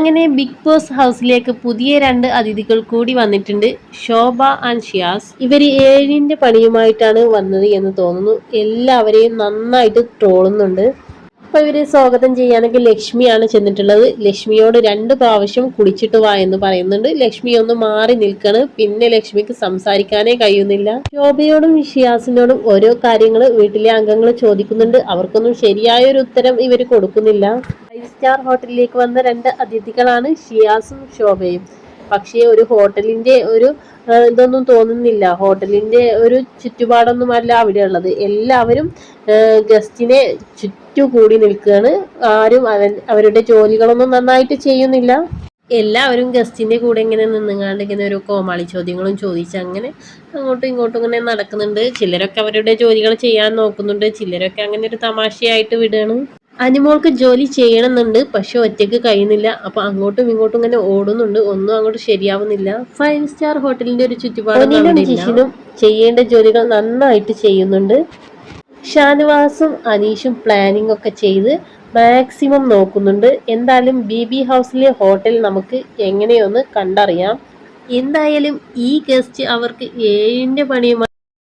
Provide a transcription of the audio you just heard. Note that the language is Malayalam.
അങ്ങനെ ബിഗ് ബോസ് ഹൗസിലേക്ക് പുതിയ രണ്ട് അതിഥികൾ കൂടി വന്നിട്ടുണ്ട്. ശോഭ ആൻഡ് ഷിയാസ്. ഇവർ ഏഴിന്റെ പണിയുമായിട്ടാണ് വന്നത് എന്ന് തോന്നുന്നു. എല്ലാവരെയും നന്നായിട്ട് ട്രോളുന്നുണ്ട്. അപ്പൊ ഇവരെ സ്വാഗതം ചെയ്യാനൊക്കെ ലക്ഷ്മിയാണ് ചെന്നിട്ടുള്ളത്. ലക്ഷ്മിയോട് രണ്ട് പ്രാവശ്യം കുളിച്ചിട്ട് വാ എന്ന് പറയുന്നുണ്ട്. ലക്ഷ്മി ഒന്ന് മാറി നിൽക്കാണ്. പിന്നെ ലക്ഷ്മിക്ക് സംസാരിക്കാനേ കഴിയുന്നില്ല. ശോഭയോടും ഷിയാസിനോടും ഓരോ കാര്യങ്ങൾ വീട്ടിലെ അംഗങ്ങൾ ചോദിക്കുന്നുണ്ട്. അവർക്കൊന്നും ശരിയായ ഒരു ഉത്തരം ഇവർ കൊടുക്കുന്നില്ല. സ്റ്റാർ ഹോട്ടലിലേക്ക് വന്ന രണ്ട് അതിഥികളാണ് ഷിയാസും ശോഭയും. പക്ഷേ ഒരു ഹോട്ടലിന്റെ ഒരു ഇതൊന്നും തോന്നുന്നില്ല. ഹോട്ടലിന്റെ ഒരു ചുറ്റുപാടൊന്നും അല്ല അവിടെ ഉള്ളത് എല്ലാവരും ഗസ്റ്റിനെ ചുറ്റുകൂടി നിൽക്കുകയാണ്. ആരും അവരുടെ ജോലികളൊന്നും നന്നായിട്ട് ചെയ്യുന്നില്ല. എല്ലാവരും ഗസ്റ്റിന്റെ കൂടെ ഇങ്ങനെ നിന്നുങ്ങാണ്ട് ഇങ്ങനെ ഒരു കോമാളി ചോദ്യങ്ങളും ചോദിച്ച് അങ്ങനെ അങ്ങോട്ടും ഇങ്ങോട്ടും ഇങ്ങനെ നടക്കുന്നുണ്ട്. ചിലരൊക്കെ അവരുടെ ജോലികൾ ചെയ്യാൻ നോക്കുന്നുണ്ട്. ചിലരൊക്കെ അങ്ങനെ ഒരു തമാശയായിട്ട് വിടുകയാണ്. അനിമോൾക്ക് ജോലി ചെയ്യണമെന്നുണ്ട് പക്ഷെ ഒറ്റയ്ക്ക് കഴിയുന്നില്ല. അപ്പൊ അങ്ങോട്ടും ഇങ്ങോട്ടും ഇങ്ങനെ ഓടുന്നുണ്ട്. ഒന്നും അങ്ങോട്ട് ശരിയാവുന്നില്ല. ഫൈവ് സ്റ്റാർ ഹോട്ടലിന്റെ ഒരു ചുറ്റുപാടും ജിഷിനും ചെയ്യേണ്ട ജോലികൾ നന്നായിട്ട് ചെയ്യുന്നുണ്ട്. ഷാനുവാസും അനീഷും പ്ലാനിംഗ് ഒക്കെ ചെയ്ത് മാക്സിമം നോക്കുന്നുണ്ട്. എന്തായാലും ബി ബി ഹൗസിലെ ഹോട്ടൽ നമുക്ക് എങ്ങനെയൊന്ന് കണ്ടറിയാം. എന്തായാലും ഈ ഗസ്റ്റ് അവർക്ക് ഏഴിന്റെ പണിയുമായി